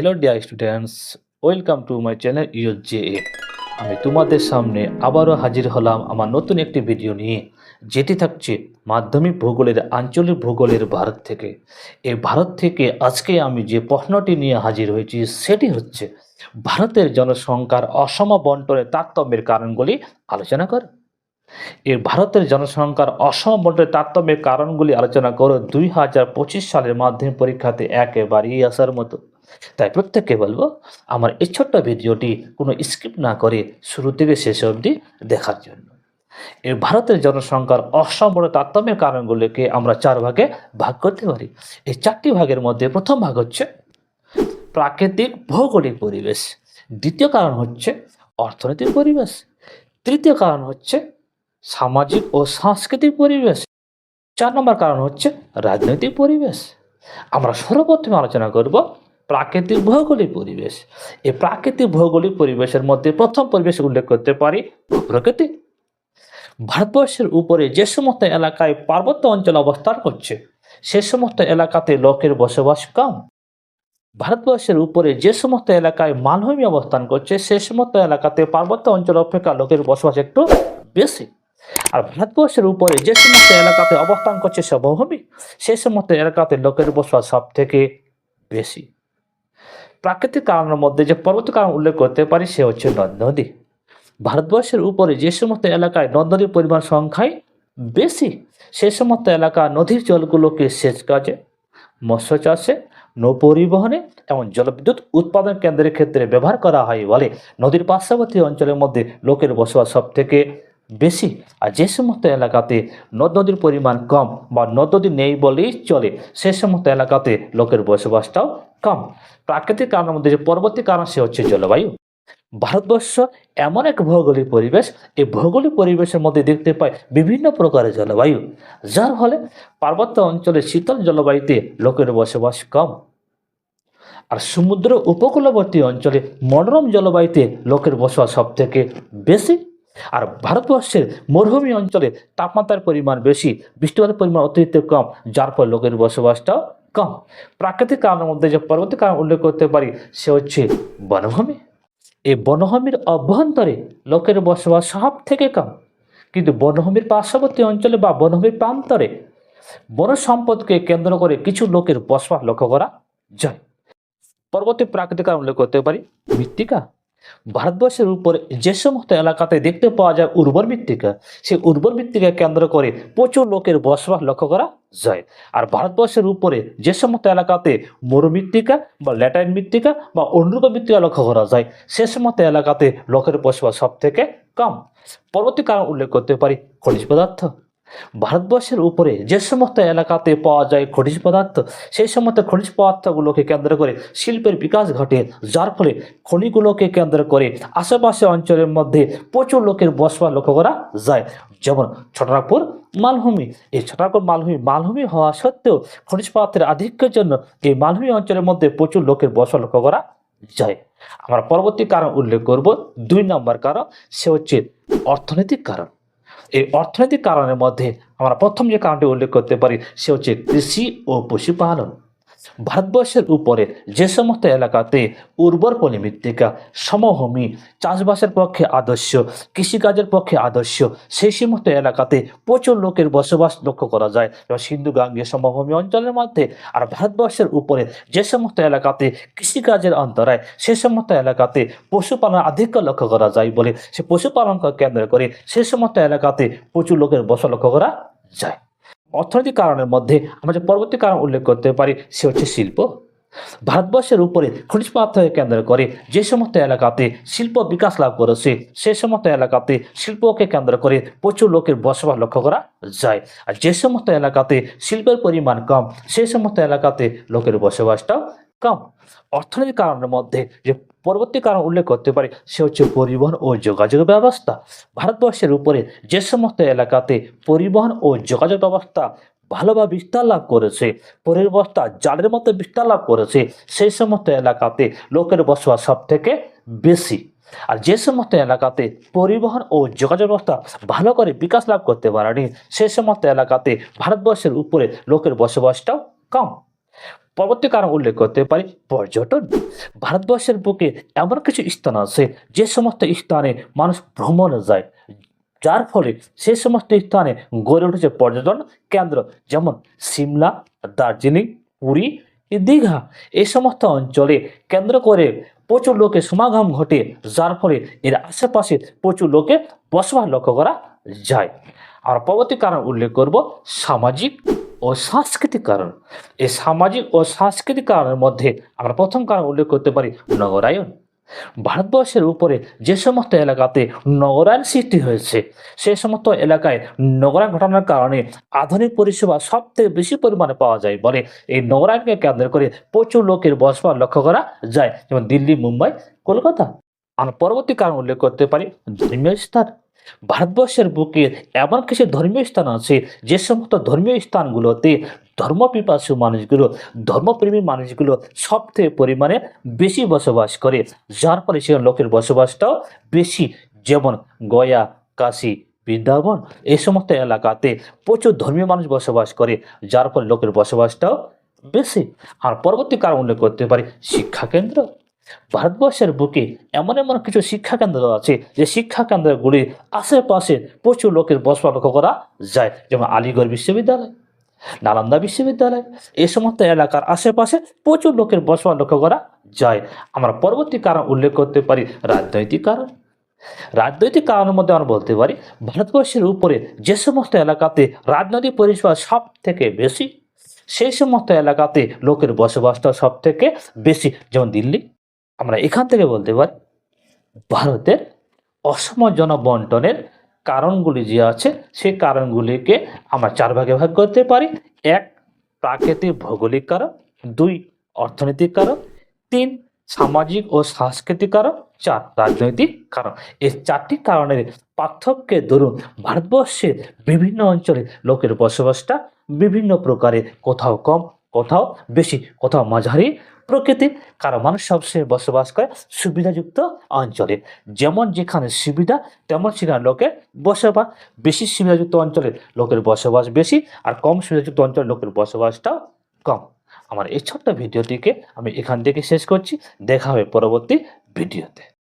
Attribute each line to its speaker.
Speaker 1: Hello dear students welcome to my channel U J A আমি তোমাদের সামনে আবারও হাজির হলাম আমার নতুন একটি ভিডিও নিয়ে, যেটি থাকছে মাধ্যমিক ভূগোলের আঞ্চলিক ভূগোলের ভারত থেকে। এই ভারত থেকে আজকে আমি যে প্রশ্নটি নিয়ে হাজির হয়েছি, সেটি হচ্ছে, ভারতের জনসংখ্যার অসম বন্টনের তারতম্যের কারণগুলি আলোচনা কর। এই ভারতের জনসংখ্যার অসম বন্টনের তারতম্যের কারণগুলি আলোচনা করো। দুই হাজার পঁচিশ সালের মাধ্যমিক পরীক্ষাতে একেবারেই আসার মতো। তাই প্রত্যেককে বলব, আমার এই ছোট্ট ভিডিওটি কোনো স্কিপ না করে শুরু থেকে শেষ অবধি দেখার জন্য। এই ভারতের জনসংখ্যার অসম্পূর্ণ তারতম্যের কারণগুলিকে আমরা চার ভাগে ভাগ করতে পারি। এই চারটি ভাগের মধ্যে প্রথম ভাগ হচ্ছে প্রাকৃতিক ভৌগোলিক পরিবেশ। দ্বিতীয় কারণ হচ্ছে অর্থনৈতিক পরিবেশ। তৃতীয় কারণ হচ্ছে সামাজিক ও সাংস্কৃতিক পরিবেশ। চার নম্বর কারণ হচ্ছে রাজনৈতিক পরিবেশ। আমরা সর্বপ্রথমে আলোচনা করব প্রাকৃতিক ভৌগোলিক পরিবেশ। এই প্রাকৃতিক ভৌগোলিক পরিবেশের মধ্যে প্রথম পরিবেশ উল্লেখ করতে পারি প্রকৃতি। ভারতবর্ষের উপরে যে সমস্ত এলাকায় পার্বত্য অঞ্চল অবস্থান করছে, সে সমস্ত এলাকাতে লোকের বসবাস কম। ভারতবর্ষের উপরে যে সমস্ত এলাকায় মালভূমি অবস্থান করছে, সে সমস্ত এলাকাতে পার্বত্য অঞ্চল অপেক্ষা লোকের বসবাস একটু বেশি। আর ভারতবর্ষের উপরে যে সমস্ত এলাকাতে অবস্থান করছে সমভূমি সে সমস্ত এলাকাতে লোকের বসবাস সব থেকে বেশি। প্রাকৃতিক কারণের মধ্যে যে পর্বত কারণ উল্লেখ করতে পারি, সে হচ্ছে নদ, নদী। ভারতবর্ষের উপরে যে সমস্ত এলাকায় নদ, নদীর পরিমাণ সংখ্যাই বেশি, সে সমস্ত এলাকা নদীর জলগুলোকে সেচ কাজে, মৎস্য চাষে, নৌ পরিবহনে এবং জলবিদ্যুৎ উৎপাদন কেন্দ্রের ক্ষেত্রে ব্যবহার করা হয় বলে নদীর পার্শ্ববর্তী অঞ্চলের মধ্যে লোকের বসবাস সব থেকে বেশি। আর যে সমস্ত এলাকাতে নদ, নদীর পরিমাণ কম বা নদ, নদী নেই বলেই চলে, সে সমস্ত এলাকাতে লোকের বসবাসটাও কম। প্রাকৃতিক কারণের মধ্যে যে পরবর্তী কারণ সে হচ্ছে জলবায়ু। ভারতবর্ষ এমন এক ভৌগোলিক পরিবেশ, এই ভৌগোলিক পরিবেশের মধ্যে দেখতে পাই বিভিন্ন প্রকারের জলবায়ু, যার ফলে পার্বত্য অঞ্চলে শীতল জলবায়ুতে লোকের বসবাস কম। আর সমুদ্র উপকূলবর্তী অঞ্চলে মনোরম জলবায়ুতে লোকের বসবাস সব থেকে বেশি। আর ভারতবর্ষের মরুভূমি অঞ্চলে তাপমাত্রার পরিমাণ বেশি, বৃষ্টিপাতের পরিমাণ অতিরিক্ত কম, যার ফলে লোকের বসবাসটাও কম। প্রাকৃতিক কারণের মধ্যে যে পরবর্তী কারণ উল্লেখ করতে পারি, সে হচ্ছে বনভূমি। এই বনভূমির অভ্যন্তরে লোকের বসবাস সব থেকে কম। কিন্তু বনভূমির পার্শ্ববর্তী অঞ্চলে বা বনভূমির প্রান্তরে বন সম্পদকে কেন্দ্র করে কিছু লোকের বসবাস লক্ষ্য করা যায়। পরবর্তী প্রাকৃতিক কারণ উল্লেখ করতে পারি, মৃত্তিকা। ভারতবর্ষের উপরে যে সমস্ত এলাকাতে দেখতে পাওয়া যায় উর্বর মৃত্তিকা, সেই উর্বর মৃত্তিকা কেন্দ্র করে প্রচুর লোকের বসবাস লক্ষ্য করা যায়। আর ভারতবর্ষের উপরে যে সমস্ত এলাকাতে মরুমৃত্তিকা বা ল্যাটাইন মৃত্তিকা বা অনুরূপ মৃত্তিকা লক্ষ্য করা যায়, সে সমস্ত এলাকাতে লোকের বসবাস সব থেকে কম। পরবর্তী কারণ উল্লেখ করতে পারি খনিজ পদার্থ। ভারতবর্ষের উপরে যে সমস্ত এলাকাতে পাওয়া যায় খনিজ পদার্থ, সেই সমস্ত খনিজ পদার্থগুলোকে কেন্দ্র করে শিল্পের বিকাশ ঘটে। যার ফলে খনিগুলোকে কেন্দ্র করে আশেপাশে অঞ্চলের মধ্যে প্রচুর লোকের বসবাস লক্ষ্য করা যায়। যেমন ছোটনাগপুর মালভূমি। এই ছোটনাগপুর মালভূমি মালভূমি হওয়া সত্ত্বেও খনিজ পদার্থের আধিক্যের জন্য এই মালভূমি অঞ্চলের মধ্যে প্রচুর লোকের বসবাস লক্ষ্য করা যায়। আমরা পরবর্তী কারণ উল্লেখ করব। দুই নম্বর কারণ, সে হচ্ছে অর্থনৈতিক কারণ। এই অর্থনৈতিক কারণের মধ্যে আমরা প্রথম যে কারণটি উল্লেখ করতে পারি, সে হচ্ছে কৃষি ও পশুপালন। ভারতবর্ষের উপরে যে সমস্ত এলাকাতে উর্বর পলিমৃত্তিকা সমভূমি চাষবাসের পক্ষে আদর্শ, কৃষিকাজের পক্ষে আদর্শ, সেই সমস্ত এলাকাতে প্রচুর লোকের বসবাস লক্ষ্য করা যায়। সিন্ধু গাঙ্গে সমভূমি অঞ্চলের মধ্যে আর ভারতবর্ষের উপরে যে সমস্ত এলাকাতে কৃষিকাজের অন্তরায় সে সমস্ত এলাকাতে পশুপালন আধিক্য লক্ষ্য করা যায় বলে সে পশুপালনকে কেন্দ্র করে সে সমস্ত এলাকাতে প্রচুর লোকের বসবাস লক্ষ্য করা যায়। অর্থনৈতিক কারণের মধ্যে আমরা যে পরবর্তী কারণ উল্লেখ করতে পারি, সে হচ্ছে শিল্প। ভারতবর্ষের উপরে খনিজ পদার্থকে কেন্দ্র করে যে সমস্ত এলাকাতে শিল্প বিকাশ লাভ করেছে, সে সমস্ত এলাকাতে শিল্পকে কেন্দ্র করে প্রচুর লোকের বসবাস লক্ষ্য করা যায়। আর যে সমস্ত এলাকাতে শিল্পের পরিমাণ কম, সে সমস্ত এলাকাতে লোকের বসবাসটাও কম অর্থনৈতিক কারণের মধ্যে যে পরবর্তী কারণ উল্লেখ করতে পারি, সে হচ্ছে পরিবহন ও যোগাযোগ ব্যবস্থা। ভারতবর্ষের উপরে যে সমস্ত এলাকাতে পরিবহন ও যোগাযোগ ব্যবস্থা ভালোভাবে বিস্তার লাভ করেছে পরিবস্তা জালের মতো বিস্তার লাভ করেছে, সেই সমস্ত এলাকাতে লোকের বসবাস সব থেকে বেশি। আর যে সমস্ত এলাকাতে পরিবহন ও যোগাযোগ ব্যবস্থা ভালো করে বিকাশ লাভ করতে পারেনি, সে সমস্ত এলাকাতে ভারতবর্ষের উপরে লোকের বসবাসটাও কম। পরবর্তী কারণ উল্লেখ করতে পারি, পর্যটন। ভারতবর্ষের বুকে এমন কিছু স্থান আছে, যে সমস্ত স্থানে মানুষ ভ্রমণে যায়। যার ফলে সে সমস্ত স্থানে গড়ে উঠেছে পর্যটন কেন্দ্র, যেমন সিমলা, দার্জিলিং, পুরী, দীঘা। এই সমস্ত অঞ্চলে কেন্দ্র করে প্রচুর লোকের সমাগম ঘটে, যার ফলে এর আশেপাশে প্রচুর লোকে বসবাস লক্ষ্য করা যায়। আর পরবর্তী কারণ উল্লেখ করব, সামাজিক ও সাংস্কৃতিক কারণ। এই সামাজিক ও সাংস্কৃতিক কারণের মধ্যে আমরা প্রথম কারণ উল্লেখ করতে পারি নগরায়ন। ভারতবর্ষের উপরে যে সমস্ত এলাকাতে নগরায়ন সৃষ্টি হয়েছে সেই সমস্ত এলাকায় নগরায়ন ঘটানোর কারণে আধুনিক পরিষেবা সব থেকে বেশি পরিমাণে পাওয়া যায় বলে এই নগরায়নকে কেন্দ্র করে প্রচুর লোকের বসবাস লক্ষ্য করা যায়, যেমন দিল্লি, মুম্বাই, কলকাতা। আমরা পরবর্তী কারণ উল্লেখ করতে পারি ধর্মীয় স্থান। ভারতবর্ষের বুকে এমন কিছু ধর্মীয় স্থান আছে যে সমস্ত ধর্মীয় স্থানগুলোতে ধর্মপিপাসু মানুষগুলো, ধর্মপ্রেমী মানুষগুলো সবথেকে পরিমাণে বেশি বসবাস করে। যার ফলে সেখানে লোকের বসবাসটাও বেশি। যেমন গয়া, কাশী, বৃন্দাবন এই সমস্ত এলাকাতে প্রচুর ধর্মীয় মানুষ বসবাস করে, যার ফলে লোকের বসবাসটাও বেশি। আর পরবর্তী কারণ উল্লেখ করতে পারি শিক্ষাকেন্দ্র ভারতবর্ষের বুকে এমন এমন কিছু শিক্ষা কেন্দ্র আছে যে শিক্ষা কেন্দ্রগুলির আশেপাশে প্রচুর লোকের বসবাস লক্ষ্য করা যায়। যেমন আলিগড় বিশ্ববিদ্যালয়, নালন্দা বিশ্ববিদ্যালয় এই সমস্ত এলাকার আশেপাশে প্রচুর লোকের বসবাস লক্ষ্য করা যায়। আমরা পরবর্তী কারণ উল্লেখ করতে পারি রাজনৈতিক কারণ। রাজনৈতিক কারণের মধ্যে আমরা বলতে পারি, ভারতবর্ষের উপরে যে সমস্ত এলাকাতে রাজনৈতিক পরিষেবা সব থেকে বেশি, সেই সমস্ত এলাকাতে লোকের বসবাসটা সব থেকে বেশি। যেমন দিল্লি আমরা এখান থেকে বলতে পারি, ভারতের অসম জনবন্টনের কারণগুলি যে আছে, সেই কারণগুলিকে আমরা চার ভাগে ভাগ করতে পারি। এক, প্রাকৃতিক ভৌগোলিক কারণ। দুই, অর্থনৈতিক কারণ। তিন, সামাজিক ও সাংস্কৃতিক কারণ। চার, রাজনৈতিক কারণ। এই চারটি কারণের পার্থক্যের দরুন ভারতবর্ষের বিভিন্ন অঞ্চলে লোকের বসবাসটা বিভিন্ন প্রকারে কোথাও কম, কোথাও বেশি, কোথাও মাঝারি। প্রকৃতি কারণ মানুষ সবচেয়ে বসবাস করে সুবিধাযুক্ত অঞ্চলে। যেমন যেখানে সুবিধা, তেমন সেখানে লোকের বসবাস। বেশি সুবিধাযুক্ত অঞ্চলে লোকের বসবাস বেশি আর কম সুবিধাযুক্ত অঞ্চলে লোকের বসবাসটাও কম। আমার এই ছোট্ট ভিডিওটিকে আমি এখান থেকে শেষ করছি। দেখা হবে পরবর্তী ভিডিওতে।